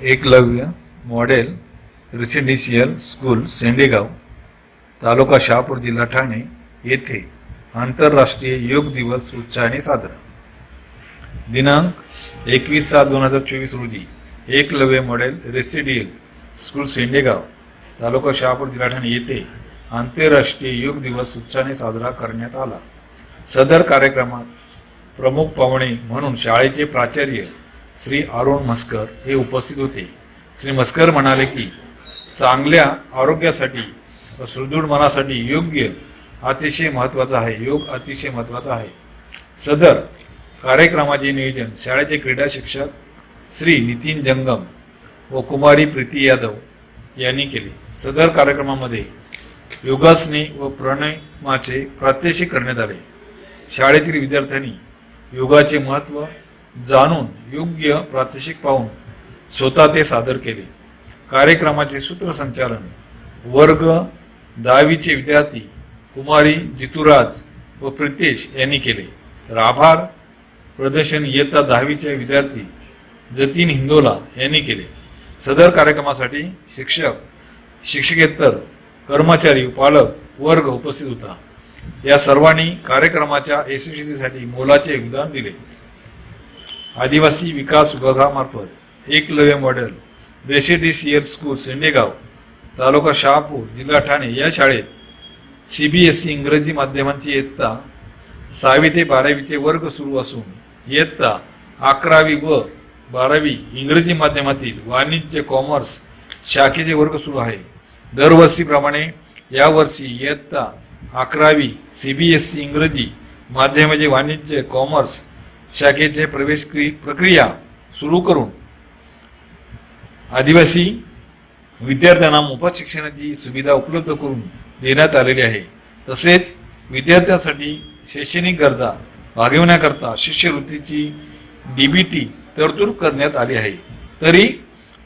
Eklavya model residential school Sendegaon taluka Shahapur जिल्हा ठाणे येथे आंतरराष्ट्रीय योग दिवस उत्साहाने साजरा. दिनांक एकवीस सात दोन हजार चोवीस रोजी Eklavya model residential school Sendegaon taluka Shahapur जिल्हा ठाणे येथे आंतरराष्ट्रीय योग दिवस उत्साहाने साजरा करण्यात आला. सदर कार्यक्रमात प्रमुख पाहुणे म्हणून शाळेचे प्राचार्य श्री अरुण मस्कर हे उपस्थित होते. श्री म्हस्कर म्हणाले की चांगल्या आरोग्यासाठी व सुदृढ मनासाठी योग्य अतिशय महत्त्वाचा आहे योग अतिशय महत्त्वाचा आहे. सदर कार्यक्रमाचे नियोजन शाळेचे क्रीडा शिक्षक श्री नितीन जंगम व कुमारी प्रीती यादव यांनी केले. सदर कार्यक्रमामध्ये योगासने व प्राणायामाचे प्रात्यक्षिक करण्यात आले. शाळेतील विद्यार्थ्यांनी योगाचे महत्त्व जाणून योग्य प्रात्यक्षिक पाहून स्वतः ते सादर केले. कार्यक्रमाचे सूत्रसंचालन वर्ग दहावीचे विद्यार्थी कुमारी जितुराज व प्रितेश यांनी केले. तर आभार. प्रदर्शन इयत्ता दहावीचे विद्यार्थी जतीन हिंदोला यांनी केले. सदर कार्यक्रमासाठी शिक्षक शिक्षकेतर कर्मचारी पालक वर्ग उपस्थित होता. या सर्वांनी कार्यक्रमाच्या यशस्वीसाठी मोलाचे योगदान दिले. आदिवासी विकास विभागामार्फत Eklavya model residential school Sendegaon taluka Shahapur जिल्हा ठाणे या शाळेत सी बी एस ई इंग्रजी माध्यमांची इयत्ता सहावी ते बारावीचे वर्ग सुरू असून इयत्ता अकरावी व बारावी इंग्रजी माध्यमातील वाणिज्य कॉमर्स शाखेचे वर्ग सुरू आहे. दरवर्षीप्रमाणे यावर्षी इयत्ता अकरावी सी बी एस ई इंग्रजी माध्यमाचे वाणिज्य कॉमर्स शाखेचे प्रवेश प्रक्रिया सुरू करून आदिवासी विद्यार्थ्यांना मोफत शिक्षणाची सुविधा उपलब्ध करून देण्यात आलेली आहे. तसेच विद्यार्थ्यांसाठी शैक्षणिक गरजा भागविण्याकरता शिष्यवृत्तीची डी बी टी तरतूद करण्यात आली आहे. तरी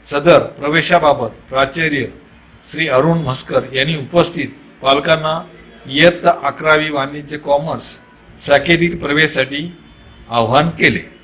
सदर प्रवेशाबाबत प्राचार्य श्री अरुण म्हस्कर यांनी उपस्थित पालकांना इयत्ता अकरावी वाणिज्य कॉमर्स शाखेतील प्रवेशासाठी आवाहन केले.